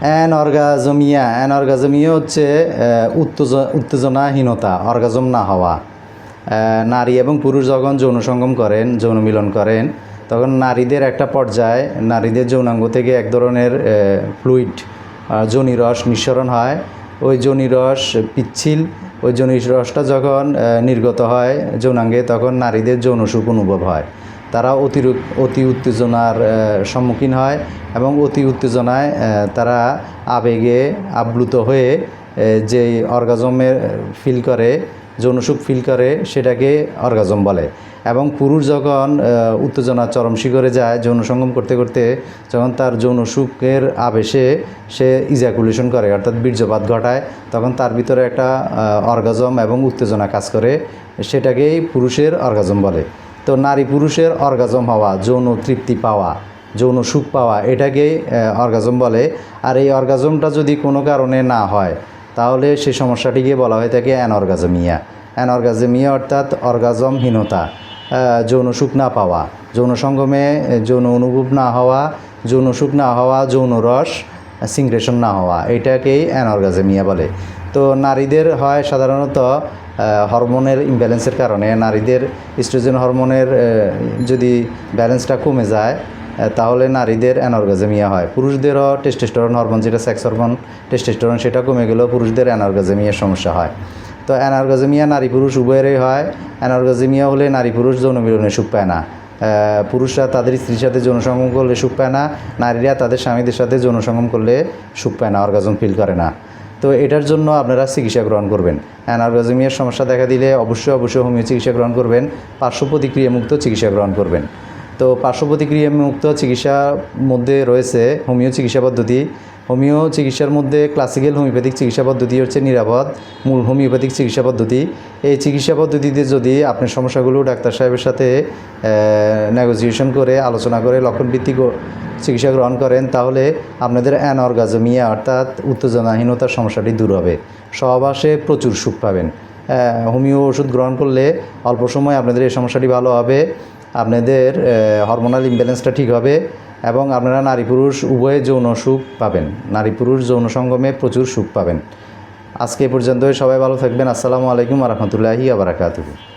অ্যানঅর্গাজমিয়া। অ্যানঅর্গাজমিয়া হচ্ছে আহ, উত্তেজ- উত্তেজনাহীনতা অর্গাজম না হওয়া। নারী এবং পুরুষ যখন যৌন সঙ্গম করেন যৌন মিলন করেন তখন নারীদের একটা পর্যায়ে নারীদের যৌনাঙ্গ থেকে এক ধরনের ফ্লুইড জনি রস নিঃসরণ হয়। ওই জনি রস পিচ্ছিল ওই জনি রসটা যখন নির্গত হয় যৌনাঙ্গে তখন নারীদের যৌন সুখ অনুভব হয়। তারা অতিরিক্ত অতি উত্তেজনার সম্মুখীন হয় এবং অতি উত্তেজনায় তারা আবেগে আপ্লুত হয়ে যে অর্গাজমের ফিল করে যৌনসুখ ফিল করে সেটাকে অর্গাজম বলে। এবং পুরুষ যখন আহ, উত্তেজনার চরম শিখরে যায় যৌন সঙ্গম করতে করতে যখন তার যৌন সুখের আবেশে সে ইজাকুলেশন করে অর্থাৎ বীর্যপাত ঘটায় তখন তার ভিতরে একটা অর্গাজম এবং উত্তেজনা কাজ করে সেটাকেই পুরুষের অর্গাজম বলে। তো নারী পুরুষের অর্গাজম হওয়া, যৌন তৃপ্তি পাওয়া, যৌন সুখ পাওয়া এটাকেই অর্গাজম বলে। আর এই অর্গাজমটা যদি কোনো কারণে না হয়, তাহলে সেই সমস্যাটিকে বলা হয়ে থাকে অ্যানঅর্গাজমিয়া। অ্যানঅর্গাজমিয়া অর্থাৎ অর্গাজমহীনতা। যৌন সুখ না পাওয়া। যৌন সঙ্গমে যৌন অনুভব না হওয়া, যৌন সুখ না হওয়া, যৌন রস সিংক্রেশন না হওয়া, এটাকেই অ্যানঅর্গাজমিয়া বলে। তো নারীদের হয় সাধারণত হরমোনের ইমব্যালেন্সের কারণে নারীদের ইস্ট্রোজেন হরমোনের যদি ব্যালেন্সটা কমে যায় তাহলে নারীদের অ্যানর্গাজেমিয়া হয়। পুরুষদেরও টেস্টেস্টোরন হরমোন যেটা সেক্স হরমোন টেস্টেস্টোরন সেটা কমে গেলেও পুরুষদের অ্যানর্গাজেমিয়ার সমস্যা হয়। তো অ্যানর্গাজেমিয়া নারী পুরুষ উভয়েরই হয়। অ্যানর্গাজেমিয়া হলে নারী পুরুষ যৌন মিলনে সুখ পায় না। পুরুষরা তাদের স্ত্রীর সাথে যৌন সঙ্গম করলে সুখ পায় না। নারীরা তাদের স্বামীদের সাথে যৌন সঙ্গম করলে সুখ পায় না অর্গাজম ফিল করে না। তো এটার জন্য আপনারা চিকিৎসা গ্রহণ করবেন। অ্যানার্গাজমিয়ার সমস্যা দেখা দিলে অবশ্যই অবশ্যই হোমিও চিকিৎসা গ্রহণ করবেন, পার্শ্ব প্রতিক্রিয়ামুক্ত চিকিৎসা গ্রহণ করবেন। তো পার্শ্ব প্রতিক্রিয়ামুক্ত চিকিৎসার মধ্যে রয়েছে হোমিও চিকিৎসা পদ্ধতি। হোমিও চিকিৎসার মধ্যে ক্লাসিক্যাল হোমিওপ্যাথিক চিকিৎসা পদ্ধতি হচ্ছে নিরাপদ, মূল হোমিওপ্যাথিক চিকিৎসা পদ্ধতি। এই চিকিৎসা পদ্ধতিতে যদি আপনার সমস্যাগুলো ডাক্তার সাহেবের সাথে নেগোসিয়েশন করে, আলোচনা করে, লক্ষণভিত্তিক চিকিৎসা গ্রহণ করেন, তাহলে আপনাদের অ্যানঅর্গাজমিয়া অর্থাৎ উত্তেজনাহীনতার সমস্যাটি দূর হবে। সহবাসে প্রচুর সুখ পাবেন। হোমিও ওষুধ গ্রহণ করলে অল্প সময় আপনাদের এই সমস্যাটি ভালো হবে। আপনাদের হরমোনাল ইমব্যালেন্সটা ঠিক হবে। এবং আপনারা নারী পুরুষ উভয়ে যৌন সুখ পাবেন। নারী পুরুষ যৌন সঙ্গমে প্রচুর সুখ পাবেন। আজকে পর্যন্তই। সবাই ভালো থাকবেন। আসসালামু আলাইকুম রহমতুল্লাহি আবরাকাতুহু